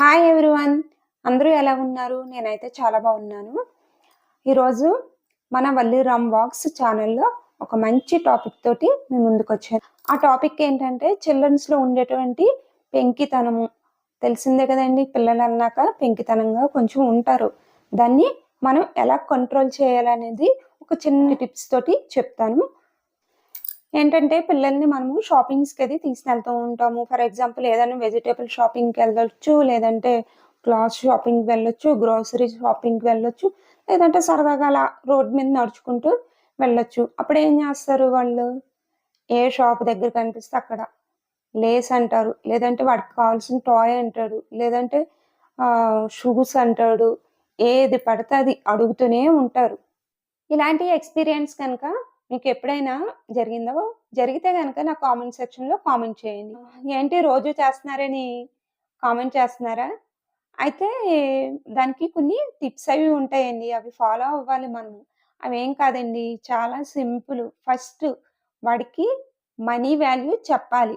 Hi everyone అందరూ ఎలా ఉన్నారు? నేనైతే చాలా బాగున్నాను. ఈరోజు మన వల్లిరామ్ వాక్స్ ఛానల్లో ఒక మంచి టాపిక్ తోటి మేము ముందుకు వచ్చాను. ఆ టాపిక్ ఏంటంటే చిల్డ్రన్స్లో ఉండేటువంటి పెంకితనము. తెలిసిందే కదండి పిల్లలు అన్నాక పెంకితనంగా కొంచెం ఉంటారు. దాన్ని మనం ఎలా కంట్రోల్ చేయాలనేది ఒక చిన్న టిప్స్ తోటి చెప్తాను. ఏంటంటే పిల్లల్ని మనము షాపింగ్స్కి అది తీసుకెళ్తూ ఉంటాము. ఫర్ ఎగ్జాంపుల్ ఏదైనా వెజిటేబుల్ షాపింగ్కి వెళ్ళొచ్చు లేదంటే క్లాత్ షాపింగ్కి వెళ్ళొచ్చు గ్రోసరీ షాపింగ్కి వెళ్ళొచ్చు లేదంటే సరదాగా అలా రోడ్ మీద నడుచుకుంటూ వెళ్ళొచ్చు. అప్పుడు ఏం చేస్తారు వాళ్ళు? ఏ షాప్ దగ్గర కనిపిస్తే అక్కడ లేస్ అంటారు. లేదంటే వాడికి కావాల్సిన టాయ్ అంటాడు. లేదంటే షూస్ అంటాడు. ఏది పడితే అది అడుగుతూనే ఉంటారు. ఇలాంటి ఎక్స్పీరియన్స్ కనుక మీకు ఎప్పుడైనా జరిగిందో జరిగితే కనుక నా కామెంట్ సెక్షన్లో కామెంట్ చేయండి. ఏంటి రోజు చేస్తున్నారని కామెంట్ చేస్తున్నారా? అయితే దానికి కొన్ని టిప్స్ అవి ఉంటాయండి. అవి ఫాలో అవ్వాలి మనము. అవి ఏం కాదండి. చాలా సింపుల్. ఫస్ట్ వాడికి మనీ వాల్యూ చెప్పాలి.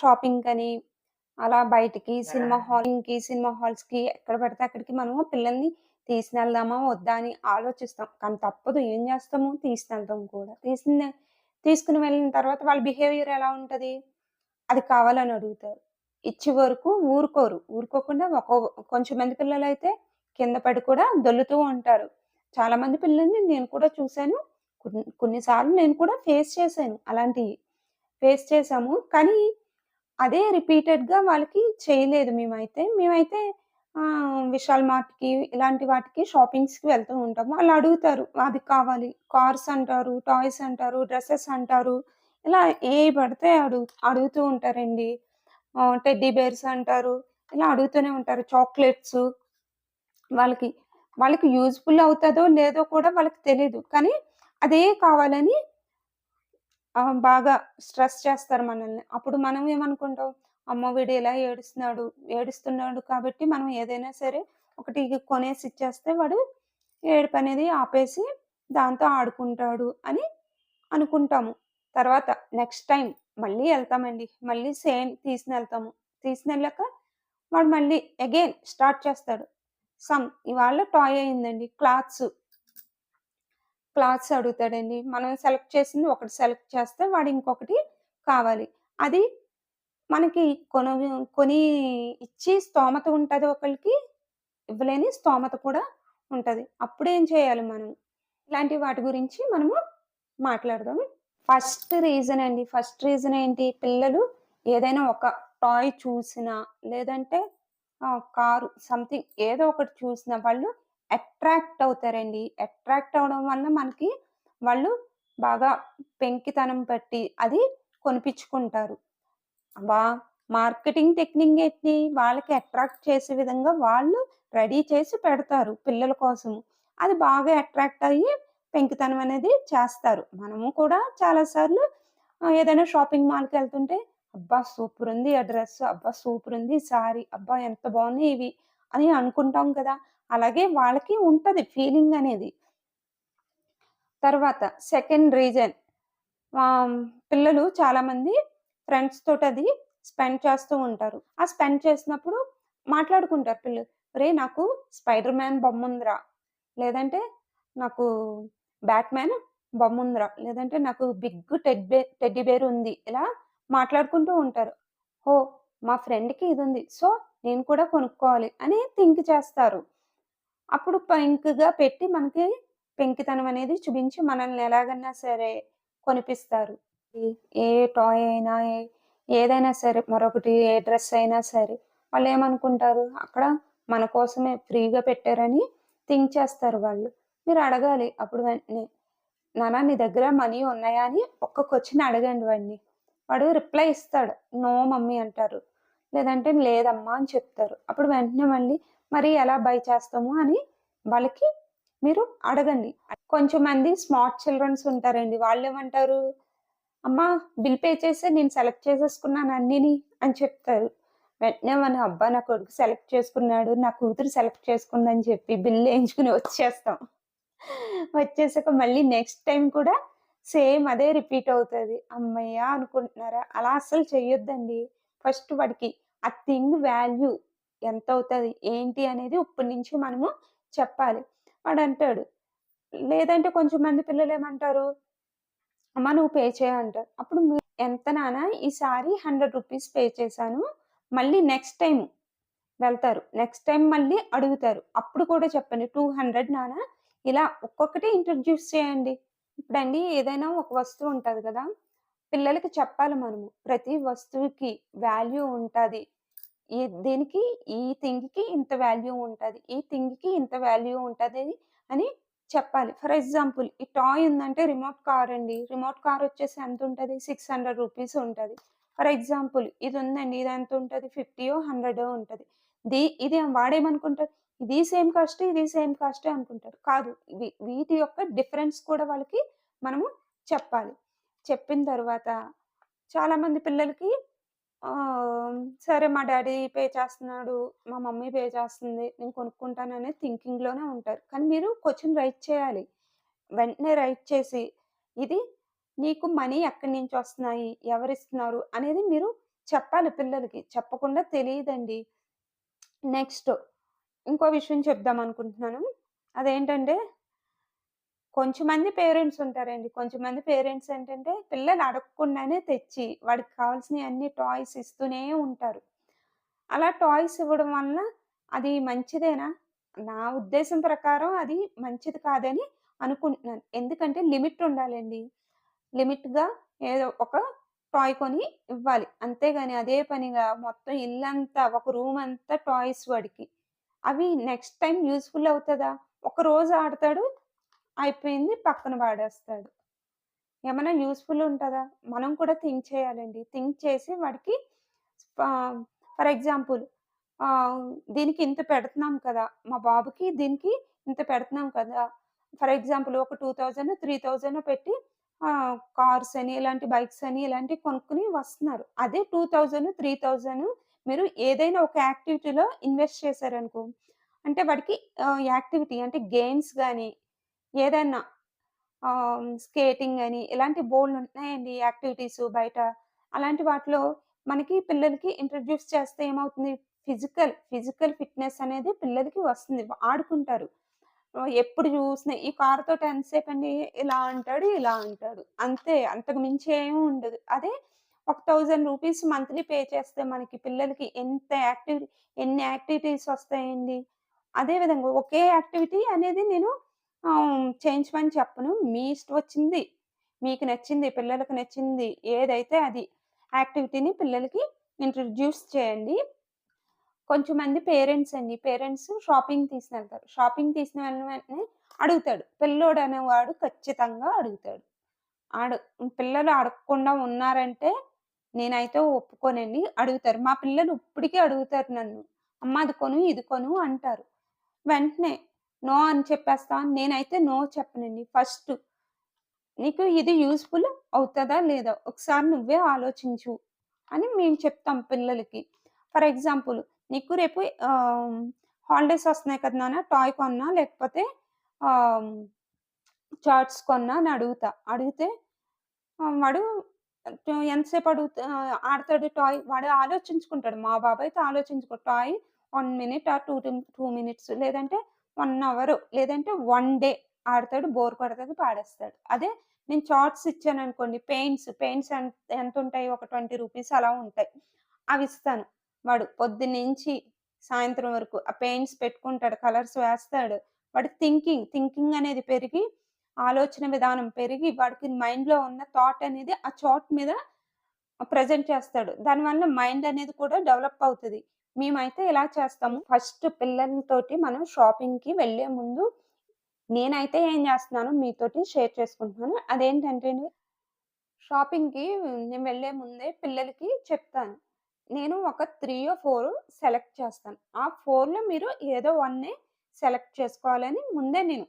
షాపింగ్ అని అలా బయటికి సినిమా హాల్కి సినిమా హాల్స్కి ఎక్కడ పడితే అక్కడికి మనము పిల్లల్ని తీసుకెళ్దామా వద్దా అని ఆలోచిస్తాం. కానీ తప్పదు. ఏం చేస్తాము? తీసుకెళ్తాం కూడా. తీసుకుని తీసుకుని వెళ్ళిన తర్వాత వాళ్ళ బిహేవియర్ ఎలా ఉంటుంది? అది కావాలని అడుగుతారు. ఇచ్చే వరకు ఊరుకోరు. ఊరుకోకుండా ఒక కొంచెం మంది పిల్లలు అయితే కింద పడి కూడా దొల్లుతూ ఉంటారు. చాలా మంది పిల్లల్ని నేను కూడా చూశాను. కొన్ని- కొన్నిసార్లు నేను కూడా ఫేస్ చేశాను. అలాంటివి ఫేస్ చేసాము కానీ అదే రిపీటెడ్గా వాళ్ళకి చేయలేదు మేమైతే. మేమైతే విశాల్ మార్ట్కి ఇలాంటి వాటికి షాపింగ్స్కి వెళ్తూ ఉంటాము. వాళ్ళు అడుగుతారు అది కావాలి. కార్స్ అంటారు టాయ్స్ అంటారు డ్రెస్సెస్ అంటారు. ఇలా ఏ పడితే అడుగు అడుగుతూ ఉంటారండి. టెడ్డీ బేర్స్ అంటారు. ఇలా అడుగుతూనే ఉంటారు. చాక్లెట్స్ వాళ్ళకి. వాళ్ళకి యూజ్ఫుల్ అవుతుందో లేదో కూడా వాళ్ళకి తెలియదు కానీ అదే కావాలని బాగా స్ట్రెస్ చేస్తారు మనల్ని. అప్పుడు మనం ఏమనుకుంటాం? అమ్మ వీడు ఇలా ఏడుస్తున్నాడు ఏడుస్తున్నాడు కాబట్టి మనం ఏదైనా సరే ఒకటి కొనేసి ఇచ్చేస్తే వాడు ఏడుపు అనేది ఆపేసి దాంతో ఆడుకుంటాడు అని అనుకుంటాము. తర్వాత నెక్స్ట్ టైం మళ్ళీ వెళ్తామండి. మళ్ళీ సేమ్ తీసుకుని వెళ్తాము తీసుకుని వెళ్ళాక వాడు మళ్ళీ అగైన్ స్టార్ట్ చేస్తాడు. సమ్ ఇవాళ టాయ్ అయిందండి. క్లాత్స్. క్లాత్స్ అడుగుతాడండి. మనం సెలెక్ట్ చేసింది ఒకటి సెలెక్ట్ చేస్తే వాడు ఇంకొకటి కావాలి. అది మనకి కొన కొని ఇచ్చి స్తోమత ఉంటుంది ఒకరికి ఇవ్వలేని స్తోమత కూడా ఉంటుంది. అప్పుడు ఏం చేయాలి మనం? ఇలాంటి వాటి గురించి మనము మాట్లాడదాం ఫస్ట్ రీజన్ అండి. ఫస్ట్ రీజన్ ఏంటి? పిల్లలు ఏదైనా ఒక టాయ్ చూసినా లేదంటే కారు సంథింగ్ ఏదో ఒకటి చూసినా వాళ్ళు అట్రాక్ట్ అవుతారండి. అట్రాక్ట్ అవడం వల్ల మనకి వాళ్ళు బాగా పెంకితనం పెట్టి అది కొనిపించుకుంటారు. వా మార్కెటింగ్ టెక్నిక్ ఏంటి? వాళ్ళకి అట్రాక్ట్ చేసే విధంగా వాళ్ళు రెడీ చేసి పెడతారు పిల్లల కోసం. అది బాగా అట్రాక్ట్ అయ్యి పెంకితనం అనేది చేస్తారు. మనము కూడా చాలాసార్లు ఏదైనా షాపింగ్ మాల్కి వెళ్తుంటే అబ్బా! సూపర్ ఉంది ఆ డ్రెస్. అబ్బా! సూపర్ ఉంది సారీ. అబ్బా! ఎంత బాగున్నాయి ఇవి. అని అనుకుంటాం కదా! అలాగే వాళ్ళకి ఉంటుంది ఫీలింగ్ అనేది. తర్వాత సెకండ్ రీజన్ పిల్లలు చాలామంది ఫ్రెండ్స్ తోటి అది స్పెండ్ చేస్తూ ఉంటారు. ఆ స్పెండ్ చేసినప్పుడు మాట్లాడుకుంటారు పిల్లలు రే నాకు స్పైడర్ మ్యాన్ బొమ్మ ఉందిరా. లేదంటే నాకు బ్యాట్మ్యాన్ బొమ్మ ఉందిరా. లేదంటే నాకు బిగ్ టెడ్ బే బేర్ ఉంది. ఇలా మాట్లాడుకుంటూ ఉంటారు. ఓ మా ఫ్రెండ్కి ఇది ఉంది సో నేను కూడా కొనుక్కోవాలి అని థింక్ చేస్తారు. అప్పుడు పెంక్గా పెట్టి మనకి పెంకితనం అనేది చూపించి మనల్ని ఎలాగన్నా సరే కొనిపిస్తారు. ఏ టాయ్ అయినా ఏ- ఏదైనా సరే మరొకటి ఏ డ్రెస్ అయినా సరే వాళ్ళు ఏమనుకుంటారు? అక్కడ మన కోసమే ఫ్రీగా పెట్టారని థింక్ చేస్తారు వాళ్ళు. మీరు అడగాలి. అప్పుడు వెంటనే నాన్న నీ దగ్గర మనీ ఉన్నాయా? అని ఒక్క క్వశ్చన్ అడగండి వాడిని. వాడు రిప్లై ఇస్తాడు. నో మమ్మీ అంటారు. లేదంటే లేదమ్మా అని చెప్తారు. అప్పుడు వెంటనే మళ్ళీ మరి ఎలా బై చేస్తాము? అని వాళ్ళకి మీరు అడగండి. కొంచెం మంది స్మార్ట్ చిల్డ్రన్స్ ఉంటారండి. వాళ్ళు ఏమంటారు? అమ్మా బిల్ పే చేస్తే నేను సెలెక్ట్ చేసేసుకున్నాను అన్నిని అని చెప్తారు. వెంటనే మన అబ్బా నా కొడుకు సెలెక్ట్ చేసుకున్నాడు నా కూతురు సెలెక్ట్ చేసుకుందని చెప్పి బిల్ వేయించుకుని వచ్చేస్తాం. వచ్చేసాక మళ్ళీ నెక్స్ట్ టైం కూడా సేమ్ అదే రిపీట్ అవుతుంది. అమ్మయ్య అనుకుంటున్నారా? అలా అస్సలు చెయ్యొద్దండి. ఫస్ట్ వాడికి ఆ థింగ్ వాల్యూ ఎంత అవుతుంది ఏంటి అనేది ఇప్పటి నుంచి మనము చెప్పాలి. వాడు అంటాడు లేదంటే కొంచెం మంది పిల్లలు ఏమంటారు? అమ్మ నువ్వు పే చేయంటారు అప్పుడు ఎంత నాన్న? ఈసారి హండ్రెడ్ రూపీస్ పే చేశాను. మళ్ళీ నెక్స్ట్ టైం వెళ్తారు. నెక్స్ట్ టైం మళ్ళీ అడుగుతారు. అప్పుడు కూడా చెప్పండి టూ హండ్రెడ్ నాన్న ఇలా ఒక్కొక్కటి ఇంట్రడ్యూస్ చేయండి. ఇప్పుడండి ఏదైనా ఒక వస్తువు ఉంటుంది కదా పిల్లలకి చెప్పాలి మనము. ప్రతి వస్తువుకి వాల్యూ ఉంటుంది. ఈ దీనికి ఈ థింగ్కి ఇంత వాల్యూ ఉంటుంది. ఈ థింగ్కి ఇంత వాల్యూ ఉంటుంది అని చెప్పాలి. ఫర్ ఎగ్జాంపుల్ ఈ టాయ్ ఉందంటే రిమోట్ కార్ అండి. రిమోట్ కార్ వచ్చేసి ఎంత ఉంటుంది? సిక్స్ హండ్రెడ్ రూపీస్ ఉంటుంది. ఫర్ ఎగ్జాంపుల్ ఇది ఉందండి. ఇది ఎంత ఉంటుంది? ఫిఫ్టీయో హండ్రెడో ఉంటుంది. దీ ఇది వాడేమనుకుంటారు? ఇది సేమ్ కాస్ట్ ఇది సేమ్ కాస్టే అనుకుంటారు. కాదు వీటి యొక్క డిఫరెన్స్ కూడా వాళ్ళకి మనము చెప్పాలి. చెప్పిన తర్వాత చాలా మంది పిల్లలకి సరే మా డాడీ పే చేస్తున్నాడు మా మమ్మీ పే చేస్తుంది నేను కొనుక్కుంటాననే థింకింగ్లోనే ఉంటారు. కానీ మీరు క్వశ్చన్ రైట్ చేయాలి. వెంటనే రైట్ చేసి ఇది నీకు మనీ ఎక్కడి నుంచి వస్తున్నాయి ఎవరిస్తున్నారు అనేది మీరు చెప్పాలి పిల్లలకి. చెప్పకుండా తెలియదండి. నెక్స్ట్ ఇంకో విషయం చెప్దాం అనుకుంటున్నాను. అదేంటంటే కొంచెమంది పేరెంట్స్ ఉంటారండి. కొంచెమంది పేరెంట్స్ ఏంటంటే పిల్లలు అడగకుండానే తెచ్చి వాడికి కావాల్సిన అన్ని టాయ్స్ ఇస్తూనే ఉంటారు. అలా టాయ్స్ ఇవ్వడం వల్ల అది మంచిదేనా? నా ఉద్దేశం ప్రకారం అది మంచిది కాదని అనుకుంటున్నాను. ఎందుకంటే లిమిట్ ఉండాలండి. లిమిట్గా ఏదో ఒక టాయ్ కొని ఇవ్వాలి. అంతేగాని అదే పనిగా మొత్తం ఇల్లంతా ఒక రూమ్ అంతా టాయ్స్ వాడికి. అవి నెక్స్ట్ టైం యూస్ఫుల్ అవుతుందా? ఒక రోజు ఆడతాడు అయిపోయింది పక్కన వాడేస్తాడు. ఏమైనా యూస్ఫుల్ ఉంటుందా? మనం కూడా థింక్ చేయాలండి. థింక్ చేసి వాడికి ఫర్ ఎగ్జాంపుల్ దీనికి ఇంత పెడుతున్నాం కదా మా బాబుకి దీనికి ఇంత పెడుతున్నాం కదా. ఫర్ ఎగ్జాంపుల్ ఒక టూ థౌజండ్ త్రీ థౌజండ్ పెట్టి కార్స్ అని ఇలాంటి బైక్స్ అని ఇలాంటివి కొనుక్కుని వస్తున్నారు. అదే టూ థౌజండ్ త్రీ థౌజండ్ మీరు ఏదైనా ఒక యాక్టివిటీలో ఇన్వెస్ట్ చేశారనుకో అంటే వాడికి యాక్టివిటీ అంటే గేమ్స్ కానీ ఏదైనా స్కేటింగ్ అని ఇలాంటి బోల్డ్ ఉన్నాయండి యాక్టివిటీస్ బయట. అలాంటి వాటిలో మనకి పిల్లలకి ఇంట్రడ్యూస్ చేస్తే ఏమవుతుంది? ఫిజికల్ ఫిజికల్ ఫిట్నెస్ అనేది పిల్లలకి వస్తుంది. ఆడుకుంటారు. ఎప్పుడు చూసినా ఈ కారుతో ఎంతసేపు అండి? ఇలా అంటాడు ఇలా అంటాడు. అంతే అంతకు మించి ఏమి ఉండదు. అదే ఒక థౌజండ్ రూపీస్ మంత్లీ పే చేస్తే మనకి పిల్లలకి ఎంత యాక్టివిటీ ఎన్ని యాక్టివిటీస్ వస్తాయండి? అదే విధంగా ఒకే యాక్టివిటీ అనేది నేను చేయించమని చెప్పను. మీ ఇష్టం వచ్చింది మీకు నచ్చింది పిల్లలకు నచ్చింది ఏదైతే అది యాక్టివిటీని పిల్లలకి ఇంట్రడ్యూస్ చేయండి. కొంచెం మంది పేరెంట్స్ అండి పేరెంట్స్ షాపింగ్ తీసిన వెళ్తారు షాపింగ్ తీసిన వెళ్ళిన వెంటనే అడుగుతాడు. పిల్లోడు అనేవాడు ఖచ్చితంగా అడుగుతాడు. ఆడు పిల్లలు అడగకుండా ఉన్నారంటే నేనైతే ఒప్పుకోనండి అడుగుతారు. మా పిల్లలు ఇప్పటికీ అడుగుతారు నన్ను. అమ్మ అది కొను ఇది కొను అంటారు. వెంటనే నో అని చెప్పేస్తా నేనైతే నో చెప్పనండి. ఫస్ట్ నీకు ఇది యూస్ఫుల్ అవుతుందా లేదా? ఒకసారి నువ్వే ఆలోచించు అని మేము చెప్తాం పిల్లలకి. ఫర్ ఎగ్జాంపుల్ నీకు రేపు హాలిడేస్ వస్తున్నాయి కదా నాన్న టాయ్ కొన్నా లేకపోతే చార్ట్స్ కొన్నా అని అడుగుతా. అడిగితే వాడు ఎంతసేపు అడుగుతా ఆడతాడు టాయ్? వాడు ఆలోచించుకుంటాడు. మా బాబాయ్ అయితే ఆలోచించుకో toy one minute or two two minutes లేదంటే వన్ అవర్ లేదంటే వన్ డే ఆడతాడు బోర్ కొడతాడు పాడేస్తాడు. అదే నేను చార్ట్స్ ఇచ్చాను అనుకోండి పెయింట్స్ పెయింట్స్ ఎంత ఎంత ఉంటాయి ఒక ట్వంటీ రూపీస్ అలా ఉంటాయి. అవి ఇస్తాను. వాడు పొద్దున్నుంచి సాయంత్రం వరకు ఆ పెయింట్స్ పెట్టుకుంటాడు కలర్స్ వేస్తాడు. వాడి థింకింగ్ థింకింగ్ అనేది పెరిగి ఆలోచన విధానం పెరిగి వాడికి మైండ్లో ఉన్న థాట్ అనేది ఆ చాట్ మీద ప్రజెంట్ చేస్తాడు. దానివల్ల మైండ్ అనేది కూడా డెవలప్ అవుతుంది. మేమైతే ఇలా చేస్తాము? ఫస్ట్ పిల్లలతోటి మనం షాపింగ్కి వెళ్ళే ముందు నేనైతే ఏం చేస్తున్నాను మీతోటి షేర్ చేసుకుంటున్నాను. అదేంటంటే షాపింగ్కి నేను వెళ్ళే ముందే పిల్లలకి చెప్తాను. నేను ఒక త్రీ ఫోర్ సెలెక్ట్ చేస్తాను. ఆ ఫోర్లో మీరు ఏదో వన్నే సెలెక్ట్ చేసుకోవాలని ముందే నేను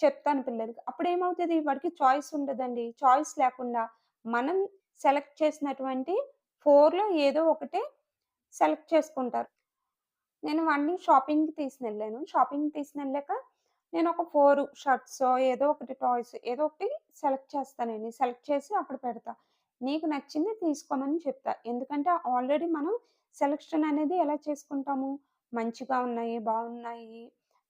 చెప్తాను పిల్లలకి. అప్పుడు ఏమవుతుంది వాడికి చాయిస్ ఉండదండి. చాయిస్ లేకుండా మనం సెలెక్ట్ చేసినటువంటి ఫోర్లో ఏదో ఒకటే సెలెక్ట్ చేసుకుంటారు. నేను వాడిని షాపింగ్కి తీసుకుని వెళ్ళాను షాపింగ్ తీసుకుని వెళ్ళాక నేను ఒక ఫోర్ షర్ట్స్ ఏదో ఒకటి టాయ్స్ ఏదో ఒకటి సెలెక్ట్ చేస్తానండి సెలెక్ట్ చేసి అప్పుడు పెడతా. నీకు నచ్చింది తీసుకోమని చెప్తా. ఎందుకంటే ఆల్రెడీ మనం సెలక్షన్ అనేది ఎలా చేసుకుంటాము? మంచిగా ఉన్నాయి బాగున్నాయి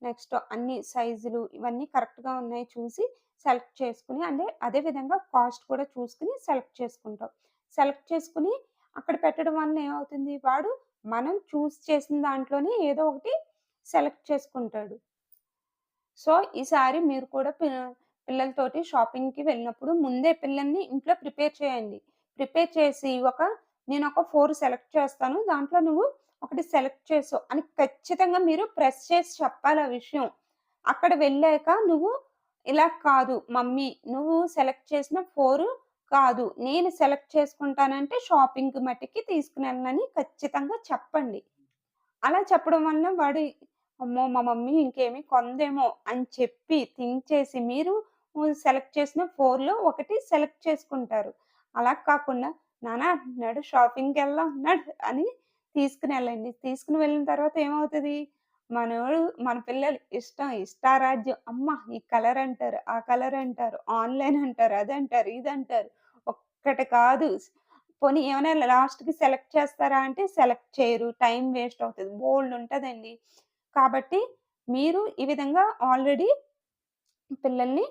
నెక్స్ట్ అన్ని సైజులు ఇవన్నీ కరెక్ట్గా ఉన్నాయి చూసి సెలెక్ట్ చేసుకుని అంటే అదే విధంగా కాస్ట్ కూడా చూసుకుని సెలెక్ట్ చేసుకుంటాం. సెలెక్ట్ చేసుకుని అక్కడ పెట్టడం వల్ల ఏమవుతుంది వాడు మనం చూస్ చేసిన దాంట్లోనే ఏదో ఒకటి సెలెక్ట్ చేసుకుంటాడు సో ఈసారి మీరు కూడా పిల్లలతోటి షాపింగ్‌కి వెళ్ళినప్పుడు ముందే పిల్లల్ని ఇంట్లో ప్రిపేర్ చేయండి. ప్రిపేర్ చేసి ఒక నేను ఒక ఫోర్ సెలెక్ట్ చేస్తాను. దాంట్లో నువ్వు ఒకటి సెలెక్ట్ చేసావు అని ఖచ్చితంగా మీరు ప్రెస్ చేసి చెప్పాలి ఆ విషయం. అక్కడ వెళ్ళాక నువ్వు ఇలా కాదు మమ్మీ నువ్వు సెలెక్ట్ చేసిన ఫోర్ కాదు. నేను సెలెక్ట్ చేసుకుంటానంటే షాపింగ్‌కి మట్టికి తీసుకునేళ్ళని ఖచ్చితంగా చెప్పండి. అలా చెప్పడం వల్ల వాడు అమ్మో! మా మమ్మీ ఇంకేమి కొందేమో అని చెప్పి థింక్ చేసి మీరు సెలెక్ట్ చేసిన ఫోన్లో ఒకటి సెలెక్ట్ చేసుకుంటారు. అలా కాకుండా నాన్న షాపింగ్కి వెళ్దాం అన్నాడు అని తీసుకునెళ్ళండి. తీసుకుని వెళ్ళిన తర్వాత ఏమవుతుంది మనోడు మన పిల్లలు ఇష్టం ఇష్టారాజ్యం అమ్మ ఈ కలర్ అంటారు, ఆ కలర్ అంటారు, ఆన్‌లైన్ అంటారు, అదంటారు, ఇదంటారు. ఒక్కటి కాదు. పోనీ ఏమైనా లాస్ట్‌కి సెలెక్ట్ చేస్తారా అంటే సెలెక్ట్ చేయరు. టైం వేస్ట్ అవుతుంది బోల్డ్ ఉంటుందండి కాబట్టి మీరు ఈ విధంగా ఆల్రెడీ పిల్లల్ని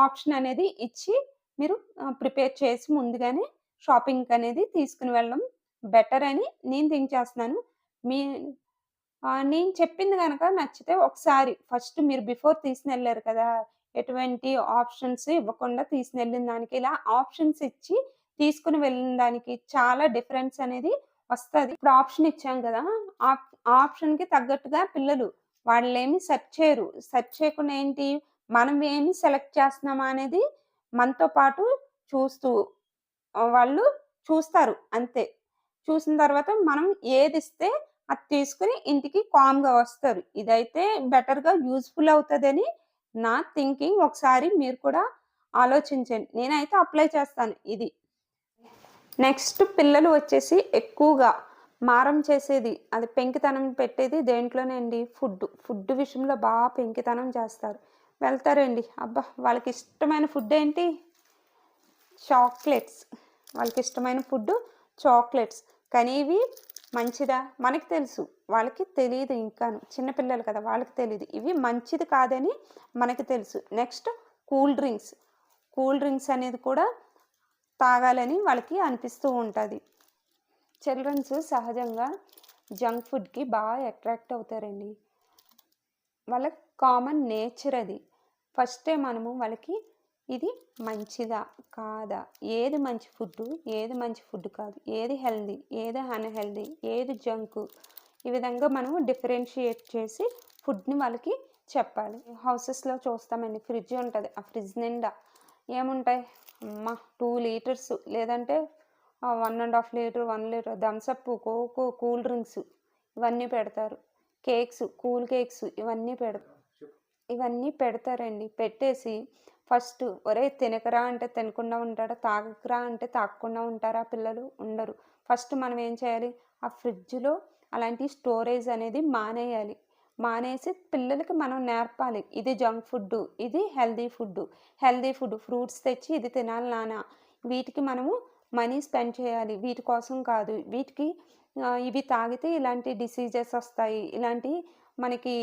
ఆప్షన్ అనేది ఇచ్చి మీరు ప్రిపేర్ చేసి ముందుగానే షాపింగ్‌కనేది తీసుకుని వెళ్ళడం బెటర్ అని నేను థింక్ చేస్తున్నాను. మీ నేను చెప్పింది కనుక నచ్చితే ఒకసారి ఫస్ట్ మీరు బిఫోర్ తీసుకొనెళ్ళారు కదా! ఎటువంటి ఆప్షన్స్ ఇవ్వకుండా తీసుకొనెళ్ళిన దానికి ఇలా ఆప్షన్స్ ఇచ్చి తీసుకుని వెళ్ళిన దానికి చాలా డిఫరెన్స్ అనేది వస్తుంది ఇప్పుడు ఆప్షన్ ఇచ్చాం కదా! ఆప్ ఆప్షన్‌కి తగ్గట్టుగా పిల్లలు వాళ్ళేమి సెర్చ్ చేయరు. సెర్చ్ చేయకుండా ఏంటి మనం ఏమి సెలెక్ట్ చేస్తున్నామా అనేది మనతో పాటు చూస్తూ వాళ్ళు చూస్తారు అంతే. చూసిన తర్వాత మనం ఏది ఇస్తే అది తీసుకుని ఇంటికి కామ్‌గా వస్తారు. ఇదైతే బెటర్‌గా యూజ్‌ఫుల్ అవుతుందని నా థింకింగ్. ఒకసారి మీరు కూడా ఆలోచించండి. నేనైతే అప్లై చేస్తాను ఇది. నెక్స్ట్ పిల్లలు వచ్చేసి ఎక్కువగా మారం చేసేది అది పెంకితనం పెట్టేది దేంట్లోనండి ఫుడ్. ఫుడ్ విషయంలో బాగా పెంకితనం చేస్తారు. వెళ్తారండి. అబ్బా! వాళ్ళకి ఇష్టమైన ఫుడ్ ఏంటి? చాక్లెట్స్. వాళ్ళకి ఇష్టమైన ఫుడ్ చాక్లెట్స్. కానీ ఇవి మంచిదా? మనకి తెలుసు. వాళ్ళకి తెలియదు ఇంకాను. చిన్నపిల్లలు కదా! వాళ్ళకి తెలియదు ఇవి మంచిది కాదని మనకి తెలుసు. Next cool drinks. Cool drinks అనేది కూడా తాగాలని వాళ్ళకి అనిపిస్తూ ఉంటుంది చిల్డ్రన్స్ సహజంగా జంక్ ఫుడ్‌కి బాగా అట్రాక్ట్ అవుతారండి. వాళ్ళకి కామన్ నేచర్ అది. ఫస్టే మనము వాళ్ళకి ఇది మంచిదా? కాదా? ఏది మంచి ఫుడ్ ఏది మంచి ఫుడ్ కాదు? ఏది హెల్దీ ఏది అన్హెల్దీ ఏది జంక్ ఈ విధంగా మనం డిఫరెన్షియేట్ చేసి ఫుడ్‌ని వాళ్ళకి చెప్పాలి. హౌసెస్‌లో చూస్తామండి ఫ్రిడ్జ్ ఉంటుంది ఆ ఫ్రిడ్జ్ నిండా ఏముంటాయి? అమ్మ టూ లీటర్స్ లేదంటే one and half litre, one litre Thums Up cocoa cool drinks ఇవన్నీ పెడతారు. కేక్స్, కూల్ కేక్స్ ఇవన్నీ పెడతారు. ఇవన్నీ పెడతారండి. పెట్టేసి ఫస్ట్ ఒరే తినకరా అంటే తినకుండా ఉంటాడా? తాగకరా అంటే తాగకుండా ఉంటారా పిల్లలు? ఉండరు. ఫస్ట్ మనం ఏం చేయాలి? ఆ ఫ్రిడ్జ్‌లో అలాంటి స్టోరేజ్ అనేది మానేయాలి. మానేసి పిల్లలకి మనం నేర్పాలి. ఇది జంక్ ఫుడ్డు. ఇది healthy food. Healthy food fruits తెచ్చి ఇది తినాలి నాన్న. వీటికి మనము మనీ స్పెండ్ చేయాలి. వీటి కోసం కాదు. వీటికి ఇవి తాగితే ఇలాంటి డిసీజెస్ వస్తాయి. ఇలాంటి మనకి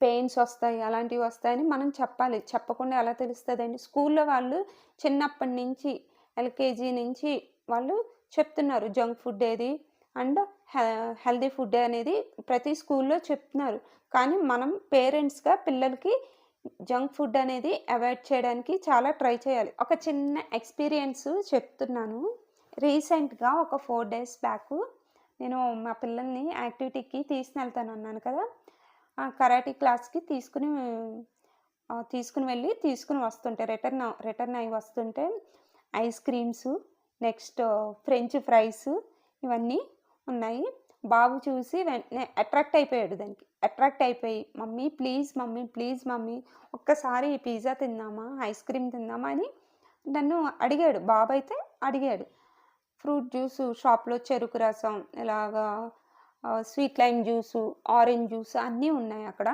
పెయిన్స్ వస్తాయి. అలాంటివి వస్తాయని మనం చెప్పాలి. చెప్పకుండా ఎలా తెలుస్తుందండి స్కూల్‌లో వాళ్ళు చిన్నప్పటి నుంచి ఎల్‌కేజీ నుంచి వాళ్ళు చెప్తున్నారు. జంక్ ఫుడ్ ఏది అండ్ హె ఫుడ్ అనేది ప్రతి స్కూల్‌లో చెప్తున్నారు. కానీ మనం పేరెంట్స్‌గా పిల్లలకి జంక్ ఫుడ్ అనేది అవాయిడ్ చేయడానికి చాలా ట్రై చేయాలి. ఒక చిన్న ఎక్స్‌పీరియన్స్ చెప్తున్నాను. రీసెంట్‌గా ఒక ఫోర్ డేస్ బ్యాక్ నేను మా పిల్లల్ని యాక్టివిటీకి తీసుకెళ్తాను అన్నాను కదా! ఆ కరాటే క్లాస్‌కి తీసుకుని తీసుకుని వెళ్ళి తీసుకుని వస్తుంటే రిటర్న్ రిటర్న్ అయ్యి వస్తుంటే ice creams, next French fries ఇవన్నీ ఉన్నాయి. బాబు చూసి వెంటనే అట్రాక్ట్ అయిపోయాడు దానికి. అట్రాక్ట్ అయిపోయి mummy please mummy, please mummy ఒక్కసారి పిజ్జా తిందామా? ఐస్ క్రీమ్ తిందామా? అని నన్ను అడిగాడు. బాబు అయితే అడిగాడు. ఫ్రూట్ జ్యూస్ షాప్‌లో చెరుకు రసం ఇలాగా sweet lime juice, orange juice అన్నీ ఉన్నాయి అక్కడ.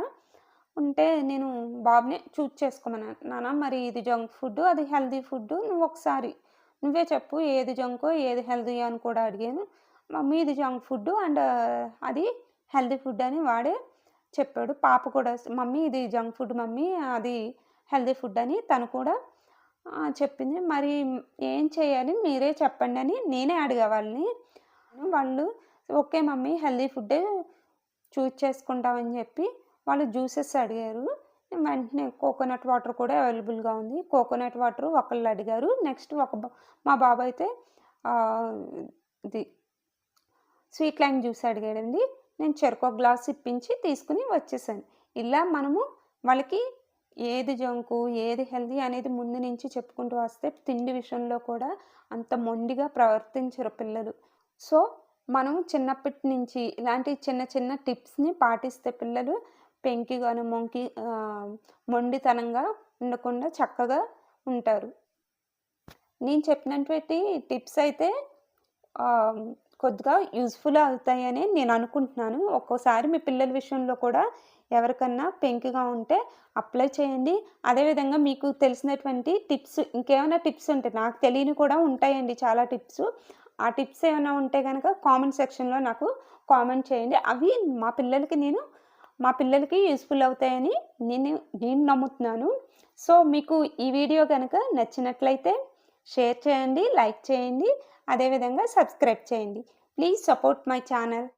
ఉంటే నేను బాబునే చూజ్ చేసుకోమన్నాను. నాన్న మరి ఇది జంక్ ఫుడ్ అది హెల్దీ ఫుడ్డు. నువ్వు ఒకసారి నువ్వే చెప్పు ఏది జంకో ఏది హెల్దీ అని కూడా అడిగాను మమ్మీ ఇది జంక్ ఫుడ్ అండ్ అది హెల్దీ ఫుడ్ అని వాడే చెప్పాడు పాప కూడా మమ్మీ ఇది జంక్ ఫుడ్ మమ్మీ అది హెల్దీ ఫుడ్ అని తను కూడా చెప్పింది మరి ఏం చేయాలి మీరే చెప్పండి అని నేనే అడిగా వాళ్ళని వాళ్ళు ఓకే మమ్మీ హెల్దీ ఫుడ్డే చూస్ చేసుకుంటామని చెప్పి వాళ్ళు జ్యూసెస్ అడిగారు. వెంటనే కోకోనట్ వాటర్ కూడా అవైలబుల్గా ఉంది. కోకోనట్ వాటర్ ఒకళ్ళు అడిగారు. నెక్స్ట్ ఒక బా- మా బాబు అయితే ఇది స్వీట్ లైమ్ జ్యూస్ అడిగాడండి. నేను చెరుకు గ్లాస్ ఇప్పించి తీసుకుని వచ్చేసాను. ఇలా మనము వాళ్ళకి ఏది జంకు ఏది హెల్దీ అనేది ముందు నుంచి చెప్పుకుంటూ వస్తే తిండి విషయంలో కూడా అంత మొండిగా ప్రవర్తించరు పిల్లలు. సో మనం చిన్నప్పటి నుంచి ఇలాంటి చిన్న చిన్న టిప్స్ని పాటిస్తే పిల్లలు పెంకిగాను మొంకి మొండితనంగా ఉండకుండా చక్కగా ఉంటారు. నేను చెప్పినటువంటి టిప్స్ అయితే కొద్దిగా యూజ్ఫుల్ అవుతాయని నేను అనుకుంటున్నాను. ఒక్కోసారి మీ పిల్లల విషయంలో కూడా ఎవరికన్నా పెంకిగా ఉంటే అప్లై చేయండి. అదేవిధంగా మీకు తెలిసినటువంటి టిప్స్ ఇంకేమైనా టిప్స్ ఉంటే నాకు తెలియని కూడా ఉంటాయండి చాలా టిప్స్. ఆ టిప్స్ ఏమైనా ఉంటే కనుక కామెంట్ సెక్షన్లో నాకు కామెంట్ చేయండి. అవి మా పిల్లలకి నేను మా పిల్లలకి యూస్ఫుల్ అవుతాయని నేను నేను నమ్ముతున్నాను. సో మీకు ఈ వీడియో కనుక నచ్చినట్లయితే షేర్ చేయండి లైక్ చేయండి అదేవిధంగా సబ్స్క్రైబ్ చేయండి. Please support my channel.